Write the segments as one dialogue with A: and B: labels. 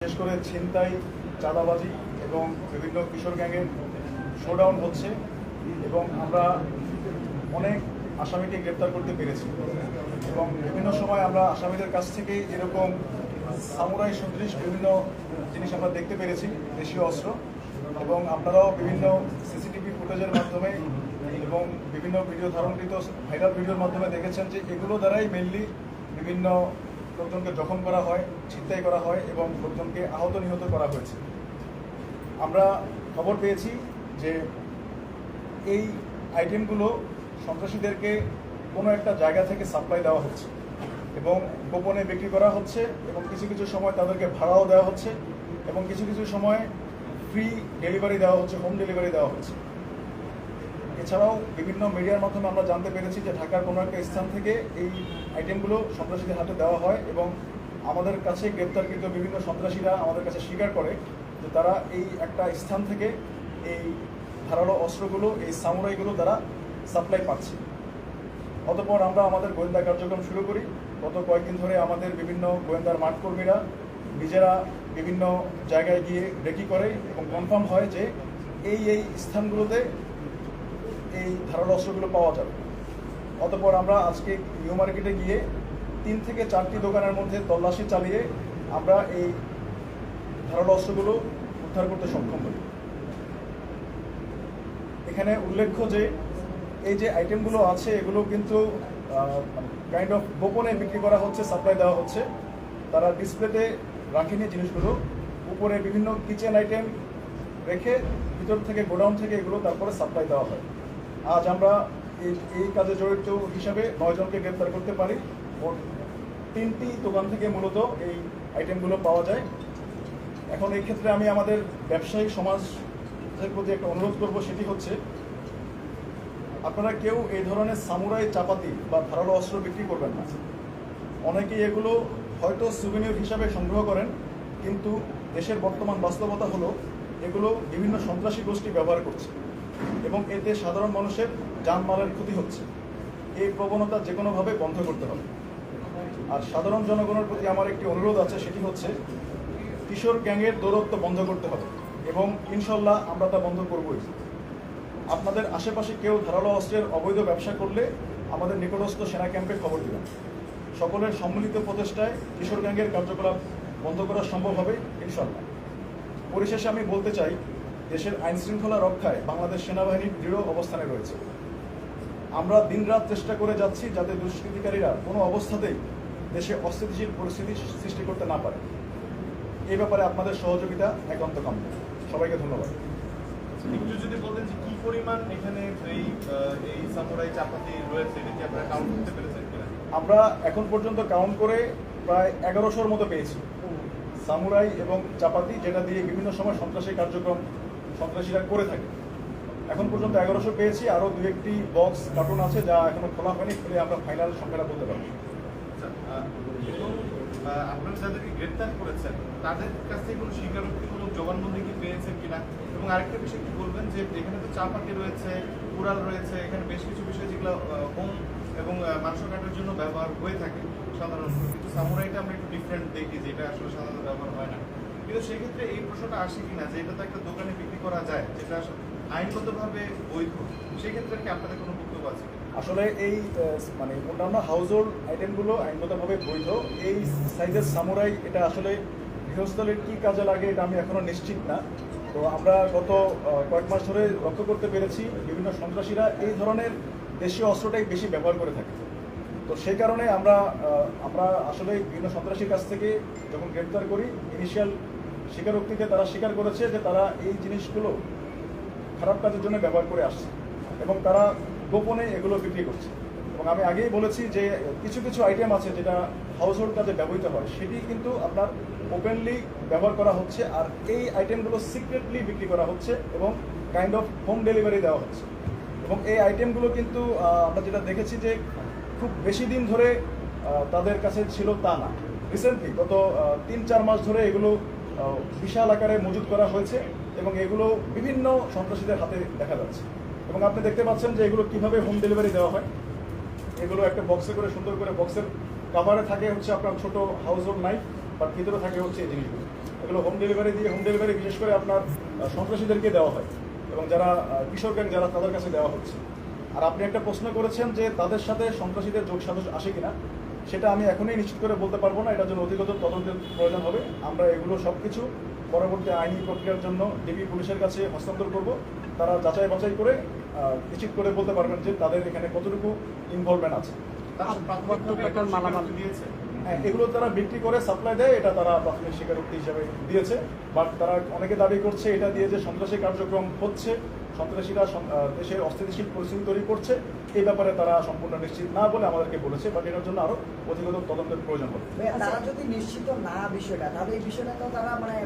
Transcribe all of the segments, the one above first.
A: বিশেষ করে ছিনতাই, চাঁদাবাজি এবং বিভিন্ন কিশোর গ্যাংয়ের শোডাউন হচ্ছে এবং আমরা অনেক আসামিকে গ্রেপ্তার করতে পেরেছি এবং বিভিন্ন সময় আমরা আসামিদের কাছ থেকে এরকম সামুরাই সদৃশ বিভিন্ন জিনিস আমরা দেখতে পেরেছি, দেশীয় অস্ত্র এবং আপনারাও বিভিন্ন সিসিটিভি ফুটেজের মাধ্যমে এবং বিভিন্ন ভিডিও ধারণকৃত ভাইরাল ভিডিওর মাধ্যমে দেখেছেন যে এগুলো দ্বারাই মেনলি বিভিন্ন লোকজনকে জখম করা হয়, ছিনতাই করা হয় এবং লোকজনকে আহত নিহত করা হয়েছে। আমরা খবর পেয়েছি যে এই আইটেমগুলো সন্ত্রাসীদেরকে কোনো একটা জায়গা থেকে সাপ্লাই দেওয়া হচ্ছে এবং গোপনে বিক্রি করা হচ্ছে এবং কিছু কিছু সময় তাদেরকে ভাড়াও দেওয়া হচ্ছে এবং কিছু কিছু সময় ফ্রি ডেলিভারি দেওয়া হচ্ছে হোম ডেলিভারি দেওয়া হচ্ছে। এছাড়াও বিভিন্ন মিডিয়ার মাধ্যমে আমরা জানতে পেরেছি যে ঢাকার কোনো একটা স্থান থেকে এই আইটেমগুলো সন্ত্রাসীদের হাতে দেওয়া হয় এবং আমাদের কাছে গ্রেপ্তারকৃত বিভিন্ন সন্ত্রাসীরা আমাদের কাছে স্বীকার করে যে তারা এই একটা স্থান থেকে এই ধারালো অস্ত্রগুলো, এই সামুরাইগুলো তারা সাপ্লাই পাচ্ছে। অতপর আমরা আমাদের গোয়েন্দা কার্যক্রম শুরু করি। গত কয়েকদিন ধরে আমাদের বিভিন্ন গোয়েন্দার মাঠকর্মীরা নিজেরা বিভিন্ন জায়গায় গিয়ে রেকি করে এবং কনফার্ম হয় যে এই এই স্থানগুলোতে এই ধারালো অস্ত্রগুলো পাওয়া যাবে। অতঃপর আমরা আজকে নিউ মার্কেটে গিয়ে তিন থেকে চারটি দোকানের মধ্যে তল্লাশি চালিয়ে আমরা এই ধারালো অস্ত্রগুলো উদ্ধার করতে সক্ষম হই। এখানে উল্লেখ্য যে, এই যে আইটেমগুলো আছে, এগুলো কিন্তু কাইন্ড অফ গোপনে বিক্রি করা হচ্ছে সাপ্লাই দেওয়া হচ্ছে। তারা ডিসপ্লেতে রাখেনি জিনিসগুলো। উপরে বিভিন্ন কিচেন আইটেম রেখে ভিতর থেকে, গোডাউন থেকে এগুলো তারপরে সাপ্লাই দেওয়া হয়। আজ আমরা এই কাজে জড়িত হিসাবে নয়জনকে গ্রেপ্তার করতে পারি। তিনটি দোকান থেকে মূলত এই আইটেমগুলো পাওয়া যায়। এখন এই ক্ষেত্রে আমি আমাদের ব্যবসায়ী সমাজের প্রতি একটা অনুরোধ করব, সেটি হচ্ছে, আপনারা কেউ এই ধরনের সামুরাই চাপাতি বা ধারালো অস্ত্র বিক্রি করবেন না। অনেকেই এগুলো হয়তো সুবিনিয়র হিসাবে সংগ্রহ করেন, কিন্তু দেশের বর্তমান বাস্তবতা হলো, এগুলো বিভিন্ন সন্ত্রাসী গোষ্ঠী ব্যবহার করছে। এবং এতে সাধারণ মানুষের যানমালের ক্ষতি হচ্ছে। এই প্রবণতা যে কোনোভাবে বন্ধ করতে হবে। আর সাধারণ জনগণের প্রতি আমার একটি অনুরোধ আছে, সেটি হচ্ছে কিশোর গ্যাংয়ের দৌরত্ব বন্ধ করতে হবে এবং ইনশাল্লাহ আমরা তা বন্ধ করবই। আপনাদের আশেপাশে কেউ ধারালো অস্ত্রের অবৈধ ব্যবসা করলে আমাদের নিকটস্থ সেনা ক্যাম্পে খবর দিবেন। সকলের সম্মিলিত প্রচেষ্টায় কিশোর গ্যাংয়ের কার্যকলাপ বন্ধ করা সম্ভব হবে, ইনশাল্লাহ। পরিশেষে আমি বলতে চাই দেশের আইন শৃঙ্খলা রক্ষায় বাংলাদেশ সেনাবাহিনী দৃঢ় অবস্থানে রয়েছে। আমরা দিনরাত চেষ্টা করে যাচ্ছি যাতে দুষ্কৃতিকারীরা কোনো অবস্থাতেই দেশে অস্থিতিশীল পরিস্থিতি সৃষ্টি করতে না পারে। এই ব্যাপারে আপনাদের সহযোগিতা একান্ত কাম্য সবাইকে ধন্যবাদ।
B: একটু যদি বলতেন যে কি পরিমাণ এখানে এই এই সামুরাই চাপাতি রয়েছে এটা কি আপনারা কাউন্ট করতে পেরেছেন কিনা?
A: আমরা এখন পর্যন্ত কাউন্ট করে প্রায় এগারোশোর মতো পেয়েছি। সামুরাই এবং চাপাতি যেটা দিয়ে বিভিন্ন সময় সন্ত্রাসী কার্যক্রম সন্ত্রাসীরা করে থাকে। এখন পর্যন্ত এগারোশো পেয়েছি আরও দু একটি বক্স কার্টুন আছে যা এখনও খোলা হয়নি খুলে আমরা ফাইনাল সংখ্যাটা বলতে পারব।
B: আচ্ছা, আপনারা যাদেরকে গ্রেপ্তার করেছেন তাদের কাছ থেকে কোনো কি এবং আরেকটা বিষয় বলবেন যে এখানে তো রয়েছে রয়েছে এখানে বেশ কিছু বিষয় যেগুলো হোম এবং জন্য ব্যবহার হয়ে থাকে সাধারণত। কিন্তু আমরা একটু ডিফারেন্ট দেখি যে এটা আসলে সাধারণত ব্যবহার হয় না। কিন্তু সেক্ষেত্রে এই প্রশ্নটা আসে কিনা যে এটা তো একটা দোকানে বিক্রি করা যায়, যেটা আইনগতভাবে বৈধ সেক্ষেত্রে কি আপনাদের কোনো বক্তব্য আছে?
A: আসলে এই মানে অন্যান্য হাউস হোল্ড আইটেমগুলো আইনগতভাবে বৈধ। এই সাইজের সামুরাই এটা আসলে গৃহস্থলের কি কাজে লাগে এটা আমি এখনও নিশ্চিত না। তো আমরা গত কয়েক মাস ধরে লক্ষ্য করতে পেরেছি বিভিন্ন সন্ত্রাসীরা এই ধরনের দেশীয় অস্ত্রটাই বেশি ব্যবহার করে থাকে। তো সেই কারণে আমরা আমরা আসলে বিভিন্ন সন্ত্রাসীর কাছ থেকে যখন গ্রেপ্তার করি ইনিশিয়াল স্বীকারোক্তিতে তারা স্বীকার করেছে যে তারা এই জিনিসগুলো খারাপ কাজের জন্য ব্যবহার করে আসছে এবং তারা গোপনে এগুলো বিক্রি করছে। এবং আমি আগেই বলেছি যে কিছু কিছু আইটেম আছে যেটা হাউস হোল্ড কাজে ব্যবহৃত হয়, সেটি কিন্তু আপনার ওপেনলি ব্যবহার করা হচ্ছে আর এই আইটেমগুলো সিক্রেটলি বিক্রি করা হচ্ছে এবং কাইন্ড অফ হোম ডেলিভারি দেওয়া হচ্ছে। এবং এই আইটেমগুলো কিন্তু আমরা যেটা দেখেছি যে খুব বেশি দিন ধরে তাদের কাছে ছিল তা না। রিসেন্টলি গত তিন চার মাস ধরে এগুলো বিশাল আকারে মজুত করা হয়েছে এবং এগুলো বিভিন্ন সন্ত্রাসীদের হাতে দেখা যাচ্ছে। এবং আপনি দেখতে পাচ্ছেন যে এগুলো কীভাবে হোম ডেলিভারি দেওয়া হয়। এগুলো একটা বক্সে করে, সুন্দর করে বক্সের কাভারে থাকে হচ্ছে আপনার ছোট হাউস হোল্ড নাইফ বা ভিতরে থাকে হচ্ছে এই জিনিসগুলো। এগুলো হোম ডেলিভারি দিয়ে হোম ডেলিভারি বিশেষ করে আপনার সন্ত্রাসীদেরকে দেওয়া হয়। এবং যারা কিশোর গ্যাং যারা, তাদের কাছে দেওয়া হচ্ছে। আর আপনি একটা প্রশ্ন করেছেন যে তাদের সাথে সন্ত্রাসীদের যোগ সাজস আসে কিনা? সেটা আমি এখনই নিশ্চিত করে বলতে পারব না এটার জন্য অধিকতর তদন্তের প্রয়োজন হবে। আমরা এগুলো সব কিছু পরবর্তী আইনি প্রক্রিয়ার জন্য ডিবি পুলিশের কাছে হস্তান্তর করব। তারা যাচাই বাছাই করে নিশ্চিত করে বলতে পারবেন যে তাদের এখানে কতটুকু ইনভলভমেন্ট আছে। হ্যাঁ, এগুলো তারা বিক্রি করে সাপ্লাই দেয় এটা তারা প্রাথমিক স্বীকারোক্তি হিসেবে দিয়েছে। বাট তারা অনেকে দাবি করছে এটা দিয়ে যে সন্ত্রাসী কার্যক্রম হচ্ছে সন্ত্রাসীরা দেশের অস্থিতিশীল পরিস্থিতি তৈরি করছে। এই ব্যাপারে তারা সম্পূর্ণ নিশ্চিত না বলে আমাদেরকে বলেছে বাট এটার জন্য আরও অধিকতর তদন্তের প্রয়োজন হবে।
C: তারা যদি নিশ্চিত না বিষয়টা তাহলে এই বিষয়টা তো তারা মানে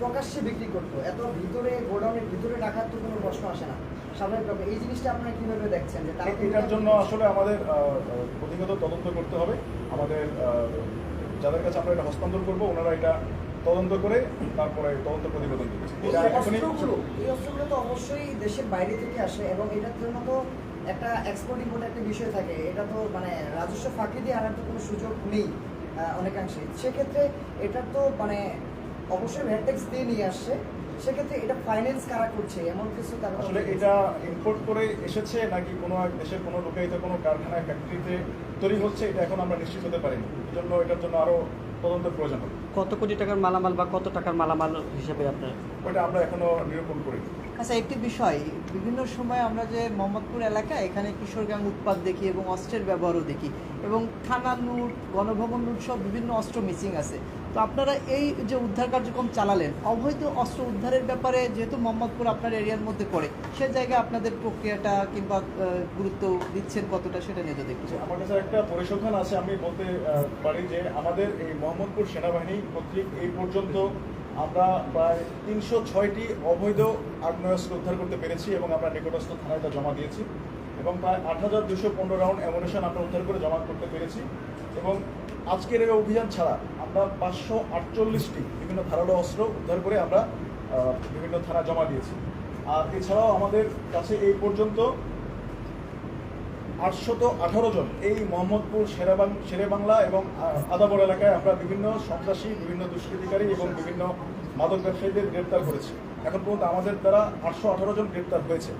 C: প্রকাশ্যে বিক্রি করতো। এত ভিতরে গোডাউনের ভিতরে রাখার তো কোনো প্রশ্ন আসে না। স্বাভাবিকভাবে এই জিনিসটা আপনারা কীভাবে দেখছেন যে তারা
A: এটার জন্য আসলে আমাদের অধিকতর তদন্ত করতে হবে। আমাদের যাদের কাছে আমরা এটা হস্তান্তর করব ওনারা এটা তদন্ত করে তারপরে তদন্ত প্রতিবেদন দিচ্ছে।
C: অস্ত্রগুলো তো অবশ্যই দেশের বাইরে থেকে আসে এবং এটার জন্য তো একটা এক্সপোর্ট ইম্পোর্ট একটা বিষয় থাকে। এটা তো মানে রাজস্ব ফাঁকি দিয়ে আনার তো কোনো সুযোগ নেই অনেকাংশে সেক্ষেত্রে এটা তো মানে অবশ্যই ভ্যাটেক্স দিয়ে নিয়ে আসছে। সেক্ষেত্রে এটা ফাইন্যান্স কারা করছে? এমন কিছু তারা
A: আসলে এটা ইম্পোর্ট করে এসেছে নাকি কোনো এক দেশের কোনো লোকায়িত কোনো কারখানায় ফ্যাক্টরিতে তৈরি হচ্ছে এটা এখন আমরা নিশ্চিত হতে পারিনি। এই জন্য এটার জন্য আরও তদন্তের প্রয়োজন
D: কত কোটি টাকার মালামাল বা কত টাকার মালামাল হিসেবে আপনার?
A: ওটা আমরা এখনও নিরূপণ করি
E: আচ্ছা একটি বিষয় বিভিন্ন সময় আমরা যে মোহাম্মদপুর এলাকায় এখানে কিশোর গ্যাং উৎপাদ দেখি এবং অস্ত্রের ব্যবহারও দেখি এবং থানা লুট গণভবন লুট সব বিভিন্ন অস্ত্র মিসিং আছে। তো আপনারা এই যে উদ্ধার কার্যক্রম চালালেন অবৈধ অস্ত্র উদ্ধারের ব্যাপারে যেহেতু মোহাম্মদপুর আপনার এরিয়ার মধ্যে পড়ে সে জায়গায় আপনাদের প্রক্রিয়াটা কিংবা গুরুত্ব দিচ্ছেন কতটা সেটা নিয়ে যদি
A: আমার কাছে একটা পরিসংখ্যান আছে আমি বলতে পারি যে আমাদের এই মোহাম্মদপুর সেনাবাহিনী কর্তৃক এই পর্যন্ত আমরা প্রায় তিনশো ছয়টি অবৈধ আগ্নেয়াস্ত্র উদ্ধার করতে পেরেছি এবং আমরা নিকটস্থ থানায় তা জমা দিয়েছি এবং প্রায় আট হাজার দুশো পনেরো রাউন্ড অ্যামুনেশন আমরা উদ্ধার করে জমা করতে পেরেছি এবং আজকের এই অভিযান ছাড়া আমরা পাঁচশো আটচল্লিশটি বিভিন্ন ধারালো অস্ত্র উদ্ধার করে আমরা বিভিন্ন থানা জমা দিয়েছি। আর এছাড়াও আমাদের কাছে এই পর্যন্ত আটশত আঠারো জন এই মোহাম্মদপুর শেরাবাং, শেরেবাংলা এবং আদাবর এলাকায় আমরা বিভিন্ন সন্ত্রাসী, বিভিন্ন দুষ্কৃতিকারী এবং বিভিন্ন মাদক ব্যবসায়ীদের গ্রেপ্তার করেছি। এখন পর্যন্ত আমাদের দ্বারা আটশো আঠারো জন গ্রেপ্তার হয়েছে।